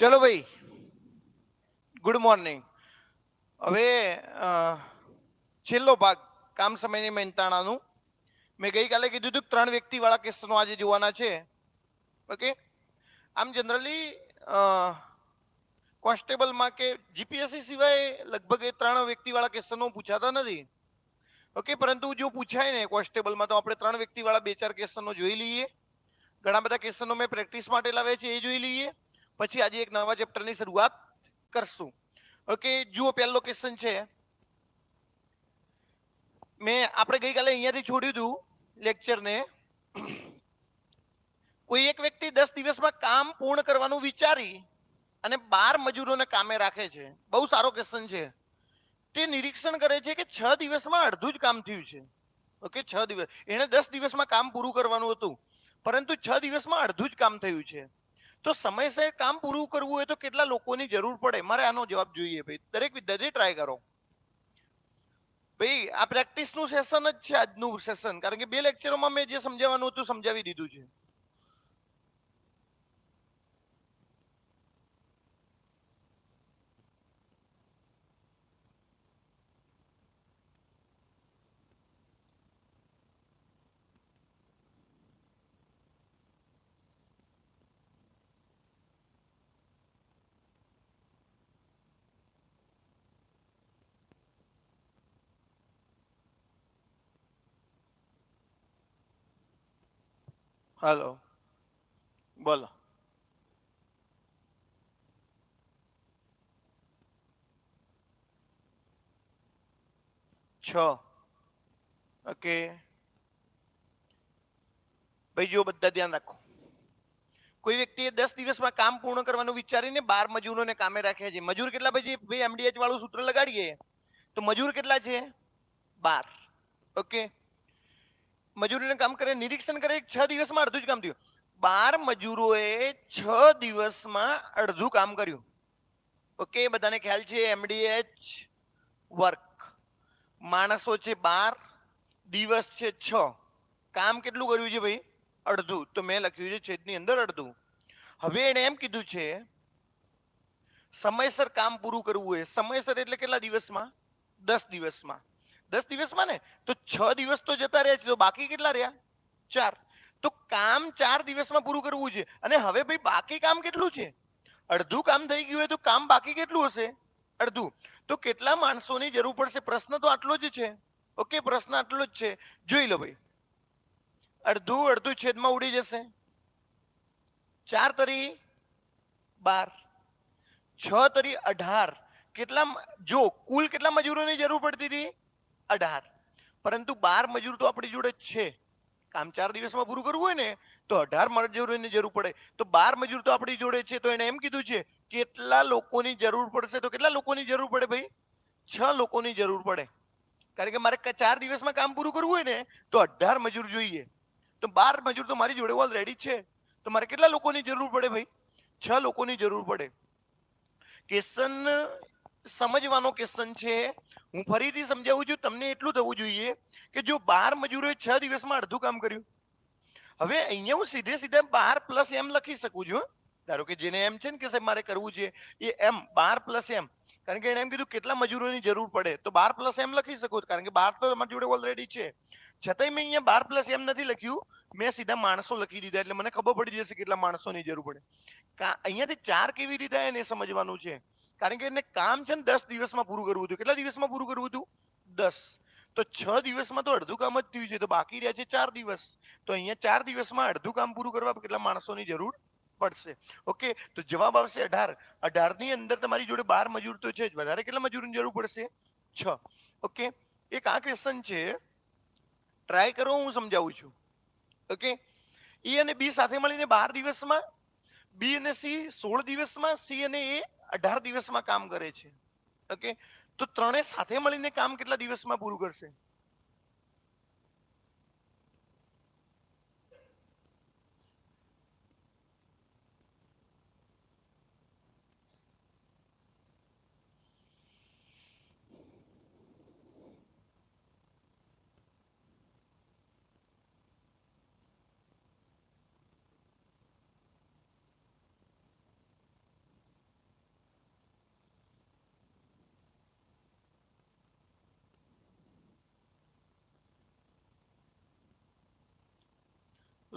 ચલો ભાઈ good morning હવે છેલ્લો ભાગ, કામ સમયની મહેનતાણાનું. મેં ગઈકાલે કીધું હતું ત્રણ વ્યક્તિવાળા કેસનો આજે જોવાના છે. ઓકે? આમ જનરલી કોન્સ્ટેબલમાં કે જીપીએસસી સિવાય લગભગ એ ત્રણ વ્યક્તિવાળા કેસનો પૂછાતા નથી. ઓકે? પરંતુ જો પૂછાય ને કોન્સ્ટેબલમાં, તો આપણે ત્રણ વ્યક્તિવાળા બે ચાર કેસનો જોઈ લઈએ. ઘણા બધા કેસનો મેં પ્રેક્ટિસ માટે લાવ્યા છે, એ જોઈ લઈએ. પછી આજે એક નવા ચેપ્ટરની શરૂઆત કરશું. ઓકે જુઓ પહેલો ક્વેશ્ચન છે. મેં આપણે ગઈકાલે અહીંયાથી છોડ્યું હતું લેક્ચરને કોઈ એક વ્યક્તિ દસ દિવસમાં કામ પૂર્ણ કરવાનું વિચારી અને બાર મજૂરોને કામે રાખે છે. બહુ સારો ક્વેશ્ચન છે. તે નિરીક્ષણ કરે છે કે છ દિવસમાં અડધું જ કામ થયું છે. ઓકે છ દિવસ, એણે દસ દિવસમાં કામ પૂરું કરવાનું હતું. પરંતુ છ દિવસમાં અડધું જ કામ થયું છે. તો સમયસર કામ પૂરું કરવું હોય તો કેટલા લોકોની જરૂર પડે? મારે આનો જવાબ જોઈએ ભાઈ. દરેક વિદ્યાર્થી ટ્રાય કરો. ભાઈ, આ પ્રેક્ટિસનું સેશન જ છે આજનું સેશન કારણ કે બે લેક્ચરોમાં મેં જે સમજાવવાનું હતું, સમજાવી દીધું છે. હાલો. બોલો. છ. ઓકે. ભાઈ જો બધા ધ્યાન રાખો. કોઈ વ્યક્તિએ દસ દિવસમાં કામ પૂર્ણ કરવાનું વિચારીને બાર મજૂરોને કામે રાખ્યા છે. મજૂર કેટલા પછી ભાઈ એમડીએચ વાળું સૂત્ર લગાડીએ, તો મજૂર કેટલા છે? બાર. ઓકે? મજૂરીને કામ કરે, નિરીક્ષણ કરે છ દિવસમાં અડધું જ કામ થયું. બાર મજૂરોએ છ દિવસમાં અડધું કામ કર્યું. ઓકે, બધાને ખ્યાલ છે એમડીએચ વર્ક માણસો છે બાર, દિવસ છે છ. કામ કેટલું કર્યું છે ભાઈ? અડધું. તો મેં લખ્યું છે છેદની અંદર અડધું. હવે એણે એમ કીધું છે, સમયસર કામ પૂરું કરવું હોય. સમયસર એટલે કેટલા દિવસમાં? દસ દિવસમાં. દસ દિવસમાં ને, તો છ દિવસ તો જતા રહ્યા છે. તો બાકી કેટલા રહ્યા? ચાર. તો કામ ચાર દિવસમાં પૂરું કરવું છે. અને હવે ભાઈ બાકી કામ કેટલું છે? અડધું કામ થઈ ગયું હોય તો કામ બાકી કેટલું હશે? અડધું. તો કેટલા માણસોની જરૂર પડશે? પ્રશ્ન તો આટલો જ છે. ઓકે, પ્રશ્ન આટલો જ છે. જોઈ લો ભાઈ. અડધું અડધું છેદમાં ઉડી જશે. ચાર તરી બાર. છ તરી અઢાર. કેટલા જો કુલ કેટલા મજૂરોની જરૂર પડતી હતી? અઢાર. પરંતુ બાર મજૂર તો આપણી જોડે છે. કામ ચાર દિવસમાં પૂરું કરવું હોય ને, તો અઢાર મજૂરોની જરૂર પડે. તો બાર મજૂર તો આપણી જોડે છે, તો એને એમ કીધું છે, કેટલા લોકોની જરૂર પડશે? તો કેટલા લોકોની જરૂર પડે ભાઈ? છ લોકોની જરૂર પડે. કારણ કે મારે ચાર દિવસમાં કામ પૂરું કરવું હોય ને, તો અઢાર મજૂર જોઈએ. તો બાર મજૂર તો મારી જોડે ઓલરેડી છે. તો મારે કેટલા લોકોની જરૂર પડે ભાઈ? છ લોકોની જરૂર પડે. કેસન, સમજવાનો કેસન છે હું ફરીથી સમજાવું છું, તમને એટલું થવું જોઈએ કે જો બાર મજૂરોએ છ દિવસમાં અડધું કામ કર્યું. હવે અહીંયા હું સીધે સીધે બાર પ્લસ એમ લખી શકું છું ધારો કે જેને એમ છે ને કે સાહેબ મારે કરવું છે, એ એમ, બાર પ્લસ એમ. કારણ કે એને એમ કીધું કેટલા મજૂરોની જરૂર પડે, તો બાર પ્લસ એમ લખી શકો, કારણ કે બાર તો તમારી જોડે ઓલરેડી છે. છતાંય મેં અહીંયા બાર પ્લસ એમ નથી લખ્યું, મેં સીધા માણસો લખી દીધા, એટલે મને ખબર પડી જશે કેટલા માણસોની જરૂર પડે. અહીંયાથી ચાર કેવી રીતે એને સમજવાનું છે? કારણ કે એને કામ છે ને દસ દિવસમાં પૂરું કરવું હતું. કેટલા દિવસમાં પૂરું કરવું હતું? દસ. તો છ દિવસમાં તો અડધું કામ જ થયું છે. તો બાકી રહ્યા છે ચાર દિવસ. તો અહીંયા ચાર દિવસમાં અડધું કામ પૂરું કરવા કેટલા માણસોની જરૂર પડશે? ઓકે? તો જવાબ આવશે અઢાર. અઢારની અંદર તમારી જોડે બાર મજૂર તો છે જ. વધારે કેટલા મજૂરની જરૂર પડશે? છ. ઓકે? એક આ ક્વેશ્ચન છે. ટ્રાય કરો, હું સમજાવું છું. ઓકે? એ અને બી સાથે મળીને બાર દિવસમાં, બી અને સી સોળ દિવસમાં, સી અને એ અઢાર દિવસમાં કામ કરે છે. ઓકે તો ત્રણે સાથે મળીને કામ કેટલા દિવસમાં પૂરું કરશે?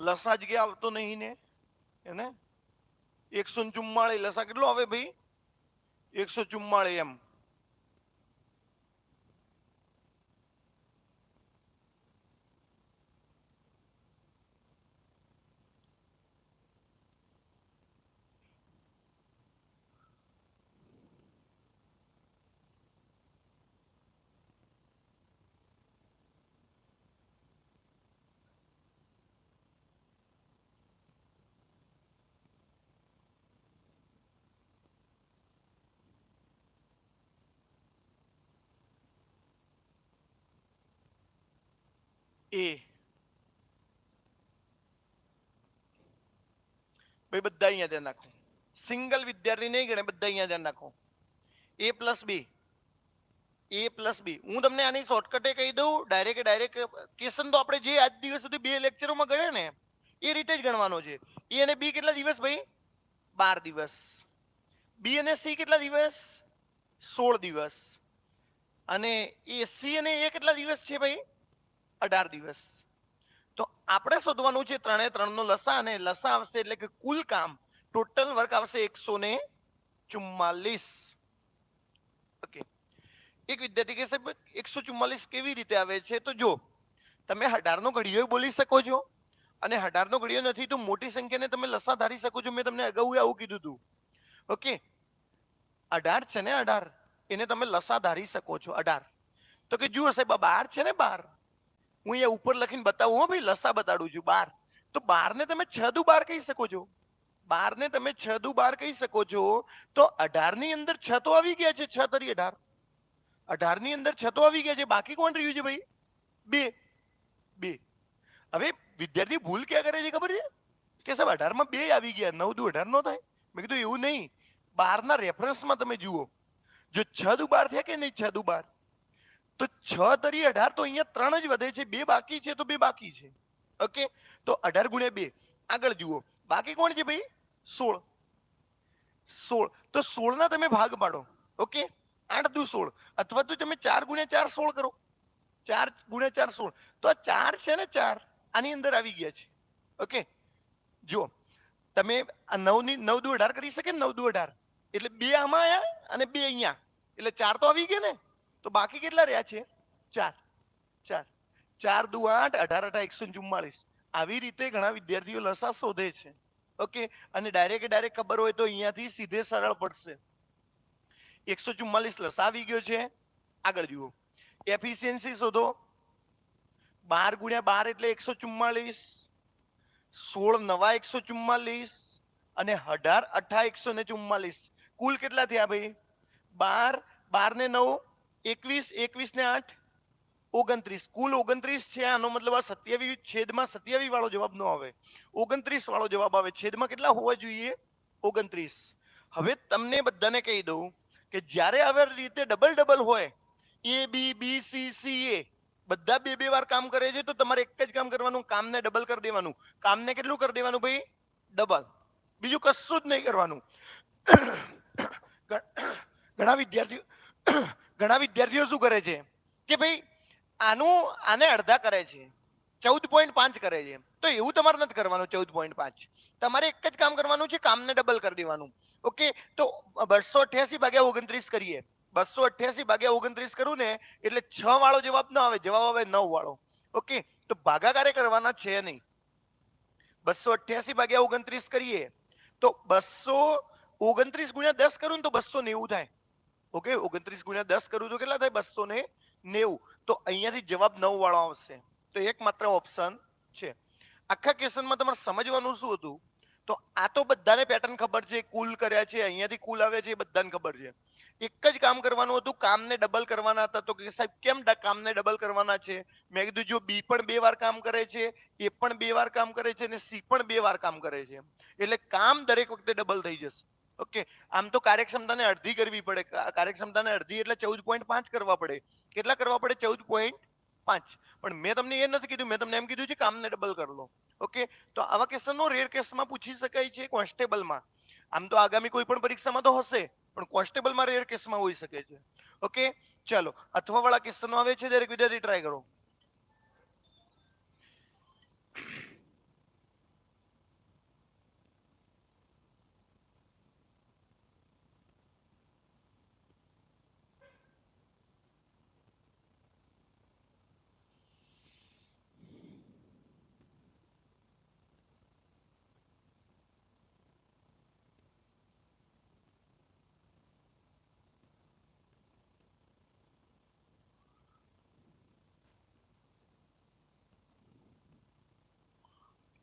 લસા જ કે આવતો નહીં ને? એને? એકસો ચુમ્માળી લસા કેટલો આવે ભાઈ? એકસો ચુમ્માળી એમ. એ. ભાઈ, બધા અહીંયા ધ્યાન નાખો સિંગલ વિદ્યાર્થી નહીં ગણે, બધા અહીંયા ધ્યાન નાખો એ પ્લસ બી એ પ્લસ બી હું તમને આની શોર્ટકટે કહી દઉં ડાયરેક્ટ ડાયરેક્ટ ક્વેશ્ચન તો આપણે જે આજ દિવસ સુધી બે લેક્ચરોમાં ગણ્યા ને, એ રીતે જ ગણવાનો છે. એ અને બી કેટલા દિવસ ભાઈ? બાર દિવસ. બી અને સી કેટલા દિવસ? સોળ દિવસ. અને એ સી અને એ કેટલા દિવસ છે ભાઈ? અઢાર દિવસ. તો આપણે શોધવાનું છે ત્રણે ત્રણનો લસા અને લસા આવશે એટલે કે કુલ કામ. ટોટલ વર્ક આવશે એકસો ને ચુમ્માલીસ. ઓકે એક વિદ્યાર્થી કહેશે એકસો ચુમ્માલીસ કેવી રીતે આવે છે? તો જો, તમે હડારનો ઘડિયો બોલી શકો છો. અને હડારનો ઘડિયો નથી તો મોટી સંખ્યાને તમે લસા ધારી શકો છો. મેં તમને અગાઉ આવું કીધું હતું. ઓકે અઢાર છે ને અઢાર. એને તમે લસા ધારી શકો છો, અઢાર. તો કે જુઓ સાહેબ બાર છે ને બાર? હું અહીંયા ઉપર લખીને બતાવું, હો ભાઈ, લસા બતાડું છું, બાર. તો બાર ને તમે છ દુ બાર કહી શકો છો. બાર ને તમે છ દુ બાર કહી શકો છો, તો અઢારની અંદર છ તો આવી ગયા છે, છ તરી અઢાર. અઢારની અંદર છ તો આવી ગયા છે, બાકી કોણ રહ્યું છે ભાઈ? બે. બે. હવે વિદ્યાર્થી ભૂલ ક્યાં કરે છે ખબર છે? કે સાહેબ, અઢારમાં બે આવી ગયા, નવ દુ અઢાર નો થાય. મેં કીધું એવું નહીં. બારના રેફરન્સમાં તમે જુઓ. જો છ દુ બાર થયા કે નહીં, છ દુ બાર? તો છ તરી અઢાર તો અહીંયા ત્રણ જ વધે છે. બે બાકી છે તો બે બાકી છે. ઓકે તો અઢાર ગુણ્યા બે. આગળ જુઓ. બાકી કોણ છે ભાઈ? સોળ. સોળ. તો સોળ ના તમે ભાગ પાડો. ઓકે આઠ દુ સોળ. અથવા તો તમે ચાર ગુણ્યા ચાર સોળ કરો. ચાર ગુણ્યા ચાર સોળ. તો આ ચાર છે ને ચાર આની અંદર આવી ગયા છે. ઓકે જુઓ. તમે આ નવની, નવ દુ અઢાર કરી શકે નવ દુ અઢાર. એટલે બે આમાં આયા અને બે અહીંયા. એટલે ચાર તો આવી ગયા ને? તો બાકી કેટલા રહ્યા છે? ચાર. ચાર. ચાર દુ આઠ, અઢાર અઢાર, એકસો ચુમ્માળીસ. આવી રીતે ઘણા વિદ્યાર્થીઓ લસા શોધે છે. ઓકે? અને ડાયરેક્ટ ડાયરેક્ટ ખબર હોય તો અહીંયાથી સીધે સરળ પડશે. એકસો ચુમ્માલીસ લસા આવી ગયો છે. આગળ જુઓ. એફિશિયન્સી શોધો. બાર ગુણ્યા બાર એટલે એકસો ચુમ્માલીસ સોળ નવા એકસો ચુમ્માલીસ અને અઢાર અઠા એકસો ને ચુમ્માલીસ કુલ કેટલા થયા ભાઈ? બાર. બાર ને નવ. એકવીસ એકવીસ ને આઠ, ઓગણત્રીસ. કુલ ઓગણત્રીસ છે, આનો મતલબ આ સત્યાવીસ છેદમાં સત્યાવી વાળો જવાબ ન આવે. ઓગણત્રીસ વાળો જવાબ આવે. છેદમાં કેટલા હોવા જોઈએ? ઓગણત્રીસ. હવે તમને બધાને કહી દઉં કે જ્યારે આવી રીતે ડબલ ડબલ હોય એ બી બી સી સી એ બધા બે બે વાર કામ કરે છે, તો તમારે એક જ કામ કરવાનું, કામને ડબલ કરી દેવાનું. કામને કેટલું કરી દેવાનું ભાઈ? ડબલ બીજું કશું જ નહીં કરવાનું. ઘણા વિદ્યાર્થીઓ ઘણા વિદ્યાર્થીઓ શું કરે છે? કે ભાઈ, આનું, આને અડધા કરે છે. ચૌદ પોઈન્ટ પાંચ કરે છે. તો એવું તમારે નથી કરવાનું ચૌદ પોઈન્ટ પાંચ. તમારે એક જ કામ કરવાનું છે, કામને ડબલ કરી દેવાનું. ઓકે તો બસો અઠ્યાસી ભાગ્યા ઓગણત્રીસ કરીએ. બસો અઠ્યાસી ભાગ્યા ઓગણત્રીસ કરું ને, એટલે છ વાળો જવાબ ન આવે. જવાબ આવે નવ વાળો. ઓકે તો ભાગાકારે કરવાના છે નહીં. બસો અઠ્યાસી ભાગ્યા ઓગણત્રીસ કરીએ. તો બસો ઓગણત્રીસ ગુણ્યા દસ કરું ને, તો બસો નેવું થાય. ઓકે, ઓગણત્રીસ ગુણ્યા દસ કરું તો કેટલા થાય? બસો ને નેવું. તો અહીંયાથી જવાબ નવ વાળો આવશે. તો એકમાત્ર ઓપ્શન છે. આખા ક્વેશ્ચનમાં તમારે સમજવાનું શું હતું? તો આ તો બધાને પેટર્ન ખબર છે, કુલ કર્યા છે, અહીંયાથી કુલ આવે છે, એ બધાને ખબર છે. એક જ કામ કરવાનું હતું, કામને ડબલ કરવાના હતા. તો કે સાહેબ, કેમ કામને ડબલ કરવાના છે? મેં કીધું, જો બી પણ બે વાર કામ કરે છે, એ પણ બે વાર કામ કરે છે, અને સી પણ બે વાર કામ કરે છે. એટલે કામ દરેક વખતે ડબલ થઈ જશે. ઓકે? આમ તો કાર્યક્ષમતાને અડધી કરવી પડે. કાર્યક્ષમતાને અડધી એટલે ચૌદ પોઈન્ટ પાંચ કરવા પડે. કેટલા કરવા પડે? ચૌદ પોઈન્ટ પાંચ. પણ મેં તમને એ નથી કીધું. મેં તમને એમ કીધું છે કામને ડબલ કરી લો. ઓકે? તો આવા ક્વેશ્ચનો રેર કેસમાં પૂછી શકાય છે કોન્સ્ટેબલમાં. આમ તો આગામી કોઈ પણ પરીક્ષામાં તો હશે, પણ કોન્સ્ટેબલમાં રેર કેસમાં હોઈ શકે છે. ઓકે? ચાલો અથવા વાળા ક્વેશ્ચનો આવે છે દરેક વિદ્યાર્થી ટ્રાય કરો.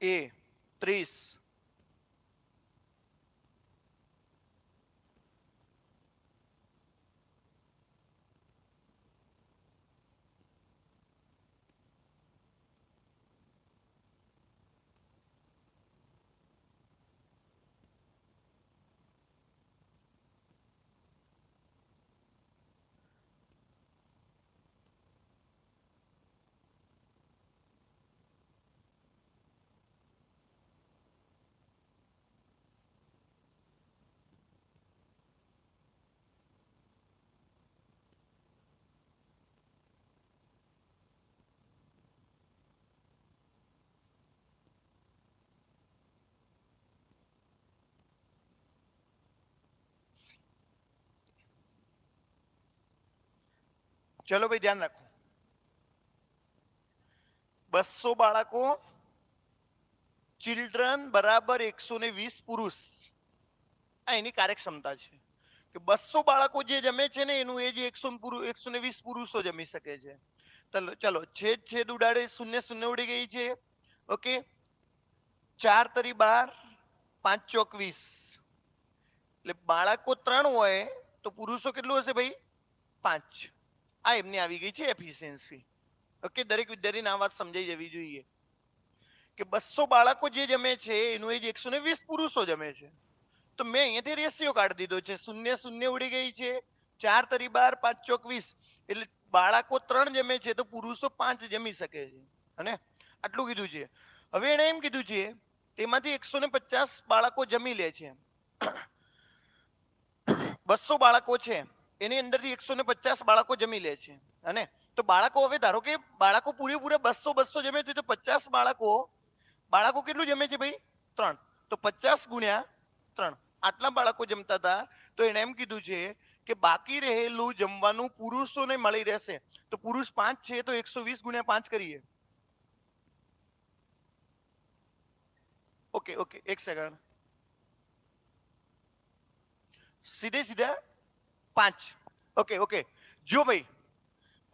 એ ત્રીસ ચલો ભાઈ, ધ્યાન રાખો. બસો બાળકો ચિલ્ડ્રન બરાબર એકસો ને વીસ પુરુષ. આ એની કાર્યક્ષમતા છે. કે બસો બાળકો જે જમે છે ને, એનું એ જે એકસો એકસો ને વીસ પુરુષો જમી શકે છે. ચલો ચલો, છેદ છેદ ઉડાડે, શૂન્ય શૂન્ય ઉડી ગઈ છે. ઓકે? ચાર તરી બાર, પાંચ ચોક વીસ. એટલે બાળકો ત્રણ હોય, તો પુરુષો કેટલું હશે ભાઈ? પાંચ. આ એમની આવી ગઈ છે એફિશિયન્સી ઓકે દરેક વિદ્યાર્થીને આ વાત સમજાઈ જવી જોઈએ. કે બસો બાળકો જે જમે છે, એનું એજ એકસો ને વીસ પુરુષો જમે છે. તો મેં અહીંયાથી રેશિયો કાઢી દીધો છે. શૂન્ય શૂન્ય ઉડી ગઈ છે. ચાર તરી બાર, પાંચ ચોક વીસ. એટલે બાળકો ત્રણ જમે છે તો પુરુષો પાંચ જમી શકે છે. અને આટલું કીધું છે. હવે એણે એમ કીધું છે, તેમાંથી એકસો ને પચાસ બાળકો જમી લે છે. બસો બાળકો છે. એની અંદરથી એકસો ને પચાસ બાળકો જમી લે છે. અને તો બાળકો હવે ધારો કે બાળકો પૂરેપૂરા બસો બસો જમે છે તો પચાસ બાળકો બાળકો કેટલું જમે છે ભાઈ? ત્રણ. તો પચાસ ગુણ્યા ત્રણ. આટલા બાળકો જમતા હતા. તો એણે એમ કીધું છે કે બાકી રહેલું જમવાનું પુરુષોને મળી રહેશે. તો પુરુષ પાંચ છે તો એકસો વીસ ગુણ્યા પાંચ કરીએ. Okay okay. એક સેકન્ડ સીધે, સીધા પાંચ. ઓકે ઓકે જો ભાઈ,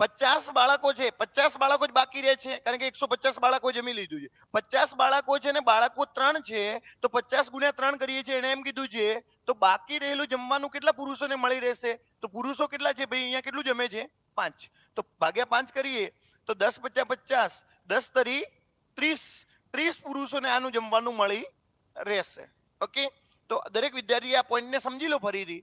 પચાસ બાળકો છે, પચાસ બાળકો જ બાકી રહે છે, કારણ કે એકસો પચાસ બાળકો જમી લીધું છે. પચાસ બાળકો છે ને બાળકો ત્રણ છે, તો પચાસ ગુણ્યા ત્રણ કરીએ છીએ, એને એમ કીધું છે, તો બાકી રહેલું જમવાનું કેટલા પુરુષોને મળી રહેશે? તો પુરુષો કેટલા છે ભાઈ? અહીંયા કેટલું જમે છે? પાંચ. તો ભાગ્યા પાંચ કરીએ, તો દસ પચાસ પચાસ, દસ તરી ત્રીસ. ત્રીસ પુરુષોને આનું જમવાનું મળી રહેશે. ઓકે તો દરેક વિદ્યાર્થી આ પોઈન્ટને સમજી લો ફરીથી.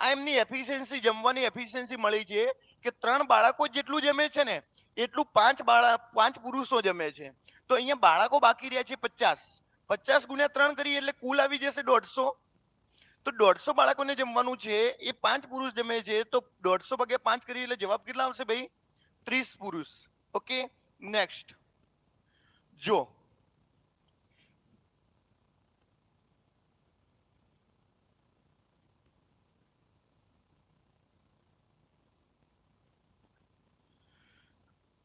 આ એમની એફિશિયન્સી જમવાની એફિશિયન્સી મળી છે કે ત્રણ બાળકો જેટલું જમે છે ને, એટલું પાંચ બાળક પાંચ પુરુષો જમે છે. તો અહીંયા બાળકો બાકી રહ્યા છે પચાસ. પચાસ ગુણ્યા ત્રણ કરીએ એટલે કુલ આવી જશે દોઢસો. તો દોઢસો બાળકોને જમવાનું છે, એ પાંચ પુરુષ જમે છે, તો દોઢસો ભાગ્યા પાંચ કરીએ એટલે જવાબ કેટલા આવશે ભાઈ? ત્રીસ પુરુષ. Okay, next. જો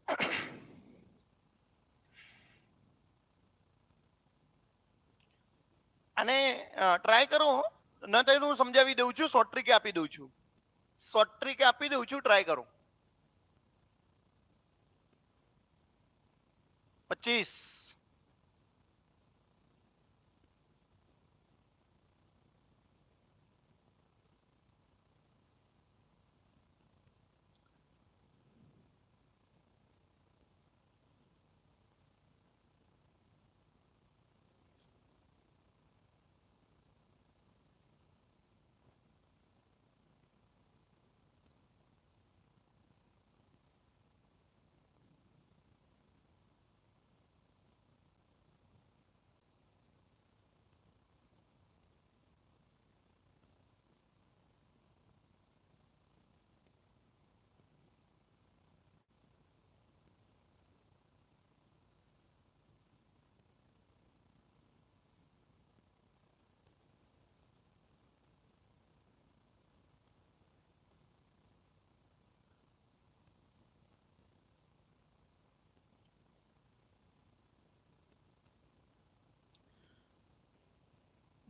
અને ટ્રાય કરો. ન તો હું સમજાવી દઉં છું શોર્ટ ટ્રીકે આપી દઉં છું. શોર્ટ ટ્રીકે આપી દઉં છું ટ્રાય કરો. પચીસ.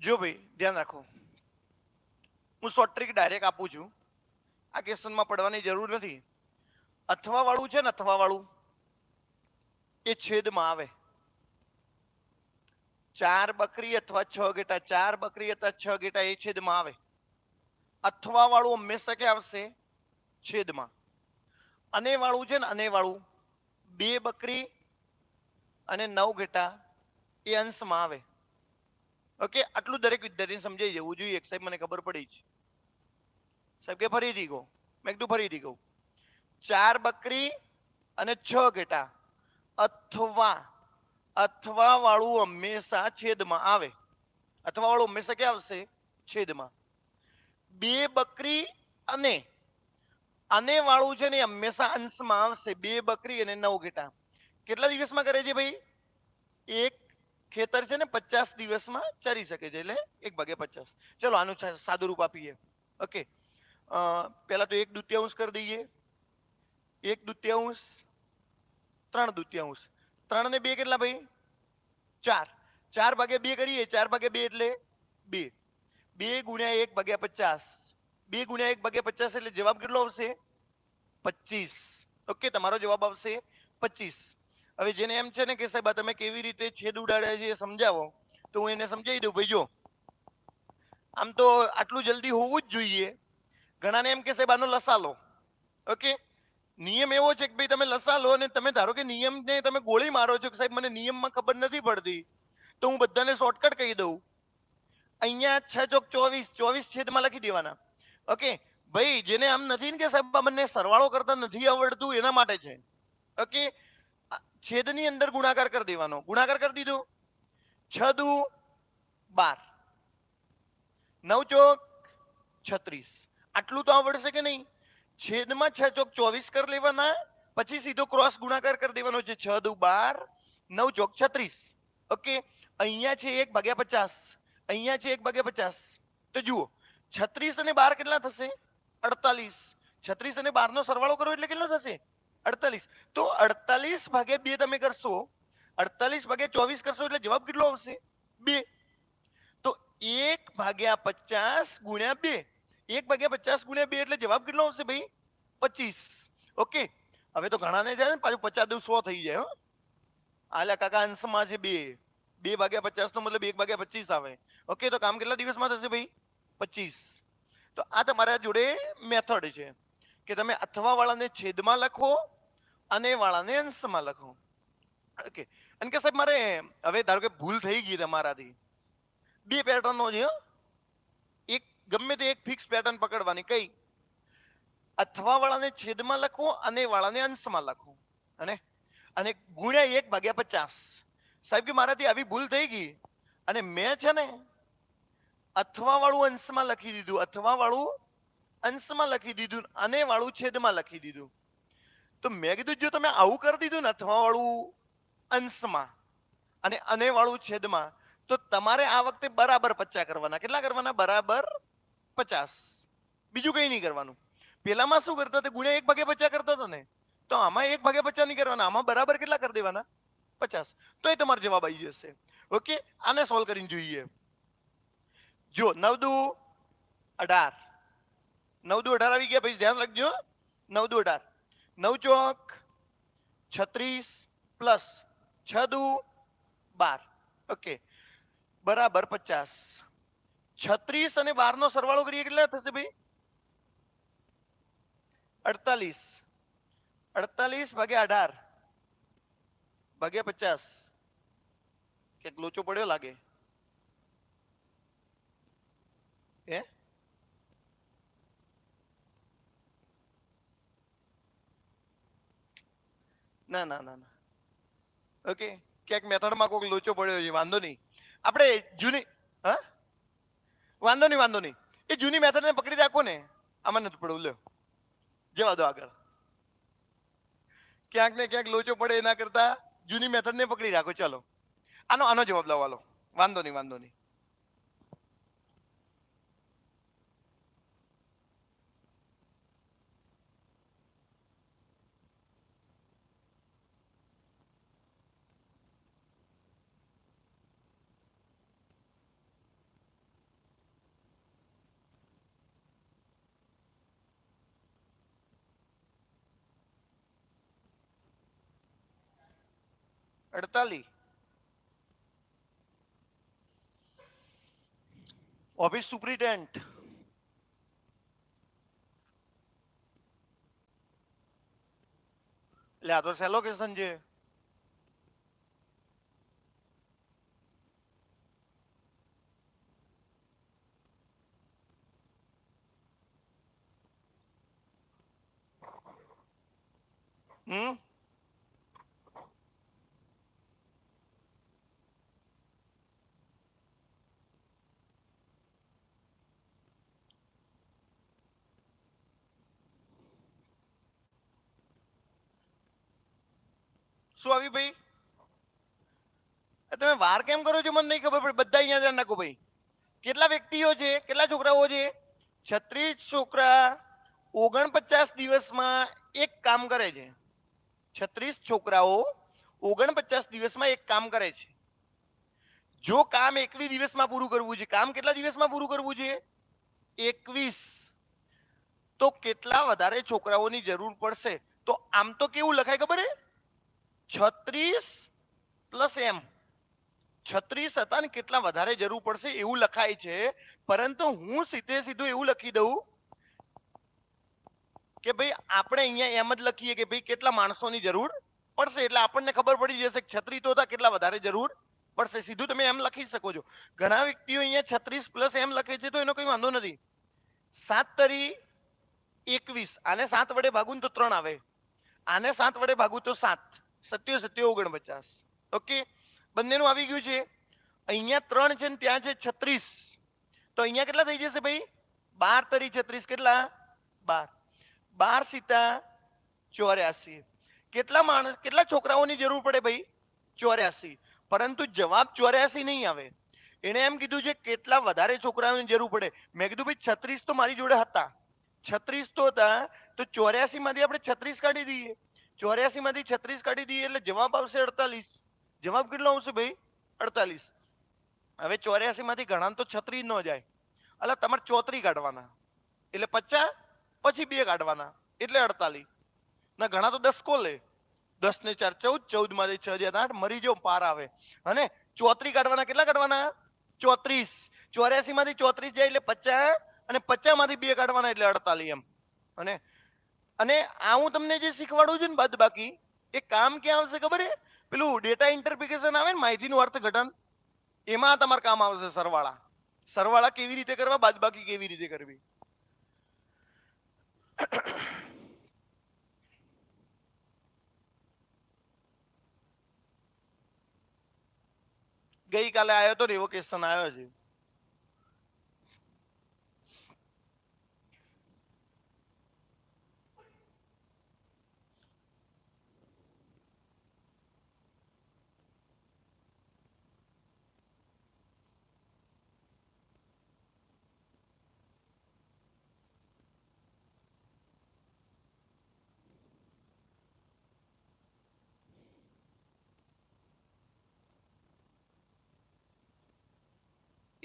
જો ભાઈ, ધ્યાન રાખો. હું શોર્ટ ટ્રીક ડાયરેક્ટ આપું છું. આ ક્વેશ્ચનમાં પડવાની જરૂર નથી. અથવા વાળું છે ને અથવા વાળું એ છેદમાં આવે. ચાર બકરી અથવા છ ગેટા ચાર બકરી અથવા છ ગેટા એ છેદમાં આવે. અથવા વાળું હંમેશા કે આવશે છેદમાં. અને વાળું છે ને અને વાળું બે બકરી અને નવ ઘેટા એ અંશમાં આવે. ઓકે આટલું દરેક વિદ્યાર્થીને સમજાઈ જવું જોઈએ. સાહેબ મને ખબર પડી છે સાહેબ કે ફરીથી કહું. મેં કીધું ફરીથી કહું. ચાર બકરી અને છ ઘેટા. અથવા અથવા વાળું હંમેશા છેદમાં આવે. અથવા વાળું હંમેશા ક્યાં આવશે? છેદમાં. બે બકરી અને અને વાળું છે ને હંમેશા અંશમાં આવશે. બે બકરી અને નવ ઘેટા. કેટલા દિવસમાં કરે છે ભાઈ? એક ખેતર છે ને પચાસ દિવસમાં ચરી શકે છે એટલે એક ભાગે પચાસ. ચલો, આનું સાદું રૂપ આપીએ. ઓકે. પહેલા તો એક દુત્યાંશ કરી દઈએ. એક દુત્યાંશ, ત્રણ દુત્યાંશ. ત્રણ ને બે કેટલા ભાઈ? ચાર. ચાર ભાગે બે કરીએ, ચાર ભાગે બે એટલે બે. બે ગુણ્યા એક ભાગ્યા પચાસ. બે ગુણ્યા એક ભાગ્યા પચાસ એટલે જવાબ કેટલો આવશે? પચીસ. ઓકે, તમારો જવાબ આવશે પચીસ. હવે જેને એમ છે ને કે સાહેબ તમે કેવી રીતે છેદ ઉડાડ્યા છે સમજાવો, તો હું એને સમજાવી દઉં, ભાઈ જો, આમ તો આટલું જલ્દી હોવું જ જોઈએ. ઘણાને એમ કે સાહેબ, આનો લસા લો ઓકે? નિયમ એવો છે કે ભાઈ, તમે લસા લો અને તમે ધારો કે નિયમને તમે ગોળી મારો છો કે સાહેબ, મને નિયમમાં ખબર નથી પડતી, તો હું બધાને શોર્ટકટ કહી દઉં. અહીંયા છ ચોક ચોવીસ ચોવીસ છેદમાં લખી દેવાના. ઓકે? ભાઈ, જેને આમ નથી ને કે સાહેબ મને સરવાળો કરતા નથી આવડતું એના માટે છે. ઓકે? છેદની અંદર ગુણાકાર કરી દેવાનો. ગુણાકાર કરી દીધો. છ દુ બાર. નવ ચોક છત્રીસ. આટલું તો આવડશે કે નહીં? છેદમાં છ ચોક ચોવીસ કરી લેવાના, પછી સીધો ક્રોસ ગુણાકાર કરી દેવાનો છે છ દુ બાર નવ ચોક છત્રીસ. ઓકે? અહીંયા છે એક ભાગ્યા પચાસ. અહીંયા છે એક ભાગ્યા પચાસ. તો જુઓ, છત્રીસ અને બાર કેટલા થશે? અડતાલીસ. છત્રીસ અને બાર નો સરવાળો કરો એટલે કેટલો થશે? અડતાલીસ. તો અડતાલીસ ભાગ્યા બે તમે કરશો. અડતાલીસ ભાગે ચોવીસ કરશો એટલે જવાબ કેટલો આવશે? બે. તો એક ભાગ્યા પચાસ ગુણ્યા બે. એક ભાગ્યા પચાસ ગુણ્યા બે એટલે જવાબ કેટલો આવશે ભાઈ? પચીસ. ઓકે. હવે તો ઘણાને છે ને પાછું પચાસ દુ સો થઈ જાય આલા કાકા અંશમાં છે બે. બે ભાગ્યા પચાસ નો મતલબ એક ભાગ્યા પચીસ આવે. ઓકે, તો કામ કેટલા દિવસમાં થશે ભાઈ? પચીસ. તો આ તમારા જોડે મેથડ છે કે તમે અથવા વાળાને છેદમાં લખો અને વાળાને અંશમાં લખો. ઓકે. અને કે સાહેબ, મારે હવે ધારો કે ભૂલ થઈ ગઈ તમારાથી બે પેટર્નો છે. એક ગમે તે એક ફિક્સ પેટર્ન પકડવાની, કઈ? અથવા વાળાને છેદમાં લખો અને વાળાને અંશમાં લખો. અને અને ગુણ્યા એક ભાગ્યા પચાસ. સાહેબ, કે મારાથી આવી ભૂલ થઈ ગઈ? અને મેં છે ને, અથવા વાળું અંશમાં લખી દીધું, અથવા વાળું અંશમાં લખી દીધું અને વાળું છેદમાં લખી દીધું. તો મેં કીધું, જો તમે આવું કરી દીધું ને અથવા વાળું અંશમાં અને અને વાળું છેદમાં, તો તમારે આ વખતે બરાબર પચાસ કરવાના. કેટલા કરવાના? બરાબર પચાસ. બીજું કંઈ નહીં કરવાનું. પેલામાં શું કરતા હતા? ગુણ્યા એક ભાગે પચાસ કરતા હતા ને? તો આમાં એક ભાગે પચાસ નહીં કરવાના. આમાં બરાબર કેટલા કરી દેવાના? પચાસ. તો એ તમારો જવાબ આવી જશે. ઓકે? આને સોલ્વ કરીને જોઈએ. જો નવ દુ અઢાર. નવ દુ અઢાર આવી ગયા, પછી ધ્યાન રાખજો. નવ દુ અઢાર. નવ ચોક છત્રીસ પ્લસ છ દુ બાર. ઓકે, બરાબર પચાસ. છત્રીસ અને બાર નો સરવાળો કરીએ કેટલા થશે ભાઈ? અડતાલીસ. અડતાલીસ ભાગે અઢાર. ભાગે પચાસ. ક્યાંક લોચો પડ્યો લાગે. હે? ના ના ના ઓકે ક્યાંક મેથડમાં કોઈક લોચો પડ્યો છે, વાંધો નહીં. આપણે જૂની, હા? વાંધો નહીં વાંધો નહીં. એ જૂની મેથડને પકડી રાખો ને, આમાં નથી પડવું, લ્યો. જવા દો આગળ. ક્યાંક ને ક્યાંક લોચો પડે એના કરતા જૂની મેથડને પકડી રાખો, ચાલો. આનો આનો જવાબ લાવો વાંધો નહીં વાંધો નહીં. અડતાલીસ. ઓફિસ સુપ્રિન્ટેન્ડન્ટ એટલે આ તો સેલોકેશન છે હમ? શું આવી ભાઈ? તમે વાર કેમ કરો છો? મને નહીં ખબર પડે. બધા અહીંયા ધ્યાન નાખો ભાઈ. કેટલા વ્યક્તિઓ છે? કેટલા છોકરાઓ છે? છત્રીસ છોકરા ઓગણપચાસ દિવસમાં એક કામ કરે છે. છત્રીસ છોકરાઓ ઓગણપચાસ દિવસમાં એક કામ કરે છે. જો કામ એકવીસ દિવસમાં પૂરું કરવું છે, કામ કેટલા દિવસમાં પૂરું કરવું છે? એકવીસ. તો કેટલા વધારે છોકરાઓની જરૂર પડશે? તો આમ તો કેવું લખાય ખબર હે છત્રીસ પ્લસ એમ છત્રીસ હતા ને કેટલા વધારે જરૂર પડશે એવું લખાય છે. પરંતુ હું સીધે સીધું એવું લખી દઉં કે ભાઈ આપણે અહીંયા એમ જ લખીએ કે ભાઈ કેટલા માણસોની જરૂર પડશે. એટલે આપણને ખબર પડી જશે કે છત્રી તો હતા કેટલા વધારે જરૂર પડશે. સીધું તમે એમ લખી શકો છો. ઘણા વ્યક્તિઓ અહીંયા છત્રીસ પ્લસ એમ લખે છે તો એનો કઈ વાંધો નથી. સાત તરી એકવીસ. આને સાત વડે ભાગું તો ત્રણ આવે. આને સાત વડે ભાગું તો સાત. સત્યો સત્યો ઓગણપચાસ. ઓકે બંનેનું આવી ગયું છે. અહીંયા ત્રણ છે ને ત્યાં છે છત્રીસ. તો અહીંયા કેટલા થઈ જશે ભાઈ? બાર તરી છત્રીસ. કેટલા? બાર. બાર સીતા ચોર્યાસી. કેટલા માણસ, કેટલા છોકરાઓની જરૂર પડે ભાઈ? ચોર્યાસી. પરંતુ જવાબ ચોર્યાસી નહીં આવે. એણે એમ કીધું છે, કેટલા વધારે છોકરાઓની જરૂર પડે? મેં કીધું, ભાઈ, છત્રીસ તો મારી જોડે હતા. છત્રીસ તો હતા. તો ચોર્યાસી માંથી આપણે છત્રીસ કાઢી દઈએ. ચોર્યાસી માંથી છત્રીસ કાઢી દઈએ એટલે જવાબ આવશે અડતાલીસ. જવાબ કેટલો આવશે ભાઈ? અડતાલીસ. હવે ચોર્યાસી માંથી ઘણા તો છત્રીસ ન જાય. એટલે તમારે ચોત્રી કાઢવાના. એટલે પચાસ, પછી બે કાઢવાના. એટલે અડતાલીસ. ના, ઘણા તો દસ કો લે દસ ને ચાર, ચૌદ. ચૌદમાંથી છ હજાર આઠ. મરી જો પાર આવે. અને ચોત્રી કાઢવાના કેટલા કાઢવાના? ચોત્રીસ. ચોર્યાસી માંથી ચોત્રીસ જાય એટલે પચાસ અને પચાસમાંથી બે કાઢવાના એટલે અડતાલીસ એમ. અને અને આ હું તમને જે શીખવાડું છું ને બાદ બાકી, એ કામ ક્યાં આવશે ખબર છે? પેલું ડેટા ઇન્ટરપ્રિકેશન આવે ને માહિતીનું અર્થઘટન, એમાં તમારે કામ આવશે સરવાળા. સરવાળા કેવી રીતે કરવા, બાદ બાકી કેવી રીતે કરવી? ગઈકાલે આવ્યો તો ને એવો ક્વેશ્ચન આવ્યો છે.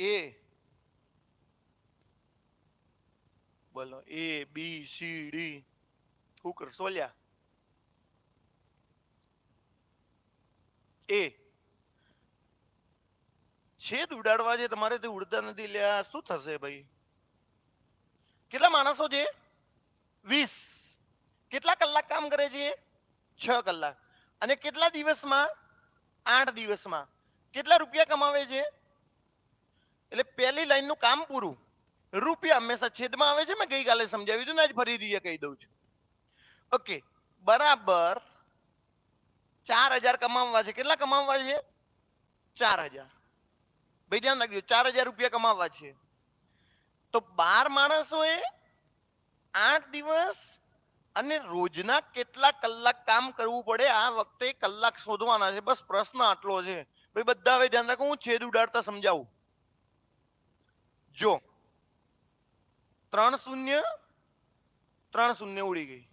એ બોલો એ બી સી ડી શું કરશો લ્યા એ છેદ ઉડાડવા છે તમારે તે ઉડતા નથી લ્યા, શું થશે ભાઈ? કેટલા માણસો છે? વીસ. કેટલા કલાક કામ કરે છે? છ કલાક. અને કેટલા દિવસમાં? આઠ દિવસમાં. કેટલા રૂપિયા કમાવે છે? એટલે પહેલી લાઈનનું કામ પૂરું. રૂપિયા હંમેશા છેદમાં આવે છે, મેં ગઈકાલે સમજાવી દીધું ને, આજ ફરીથી કહી દઉં છું. ઓકે બરાબર ચાર હજાર કમાવવા છે. કેટલા કમાવવા છે? ચાર હજાર. ભાઈ, ધ્યાન રાખજો, ચાર હજાર રૂપિયા કમાવવા છે. તો બાર માણસોએ આઠ દિવસ અને રોજના કેટલા કલાક કામ કરવું પડે? આ વખતે કલાક શોધવાના છે. બસ પ્રશ્ન આટલો છે. ભાઈ, બધા હવે ધ્યાન રાખો, હું છેદ ઉડાડતા સમજાવું. જો, ત્રણ શૂન્ય ત્રણ શૂન્ય ઉડી ગઈ.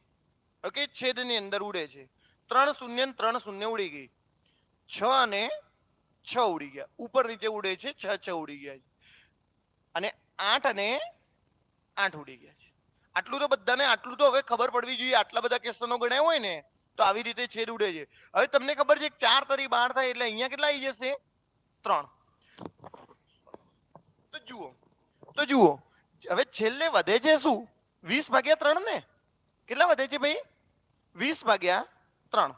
ઓકે, છેદની અંદર ઉડે છે. ત્રણ શૂન્ય ત્રણ શૂન્ય ઉડી ગઈ. છ અને છ ઉડી ગયા. ઉપર નીચે ઉડે છે, છ છ ઉડી ગયા છે. અને આઠ અને આઠ ઉડી ગયા છે. આટલું તો બધાને, આટલું તો હવે ખબર પડવી જોઈએ. આટલા બધા ક્વેશ્ચનો ગણ્યા હોય ને, તો આવી રીતે છેદ ઉડે છે. હવે તમને ખબર છે ચાર તરી બાર થાય એટલે અહીંયા કેટલા આવી જશે? ત્રણ. તો જુઓ તો જુઓ, હવે છેલ્લે વધે છે શું? વીસ ભાગ્યા ત્રણ ને? કેટલા વધે છે ભાઈ? વીસ ભાગ્યા ત્રણ.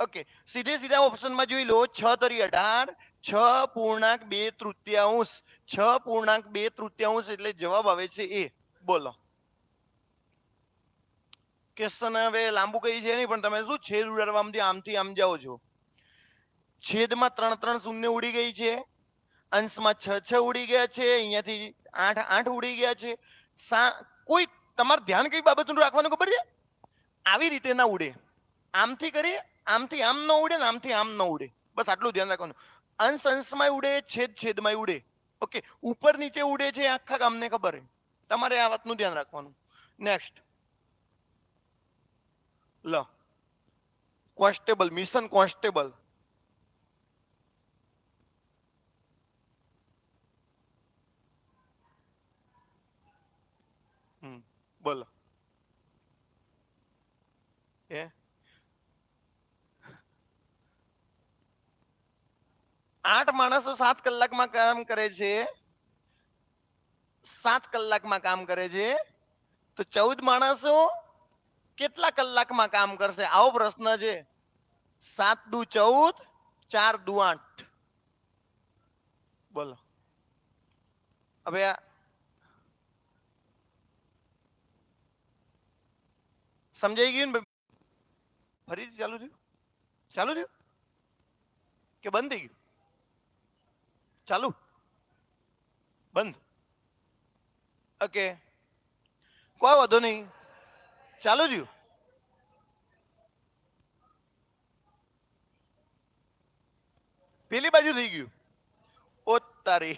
ઓકે, સીધે સીધા ઓપ્શનમાં જોઈ લો, છ તરી અઢાર, છ પૂર્ણાંક બે તૃતીયાંશ. છ પૂર્ણાંક બે તૃતીયાંશ એટલે જવાબ આવે છે એ. બોલો. ક્વેશ્ચન હવે લાંબુ કહી છે નહીં, પણ તમે શું છેદ ઉડાડવામાંથી આમથી આમ જાઓ છો. છેદમાં ત્રણ ત્રણ શૂન્ય ઉડી ગઈ છે. અંશમાં છ છ ઉડી ગયા છે, અહીંયાથી આઠ આઠ ઉડી ગયા છે. સા, કોઈ, તમારે ધ્યાન કઈ બાબતનું રાખવાનું ખબર છે? આવી રીતે ના ઉડે. આમથી કરીએ, આમથી આમ ન ઉડે ને આમથી આમ ન ઉડે. બસ આટલું ધ્યાન રાખવાનું. અંશ અંશમાં ઉડે, છેદ છેદમાં ઉડે. ઓકે, ઉપર નીચે ઉડે છે આખા ગામને ખબર છે. તમારે આ વાતનું ધ્યાન રાખવાનું. નેક્સ્ટ લ. કોન્સ્ટેબલ, મિશન કોન્સ્ટેબલ હમ બોલો. એ આઠ માણસો સાત કલાકમાં કામ કરે છે. સાત કલાકમાં કામ કરે છે. તો ચૌદ માણસો કેટલા કલાકમાં કામ કરશે? આવો પ્રશ્ન છે. સાત દુ ચૌદ ચાર દુ આઠ. બોલો. હવે સમજાઈ ગયું ને ફરીથી ચાલુ થયું? ચાલુ થયું? કે બંધ થઈ ગયું? ચાલુ? બંધ? ઓકે. કોઈ વાંધો નહીં. ચાલુ થયું? પેલી બાજુ થઈ ગયું. ઓ તારી.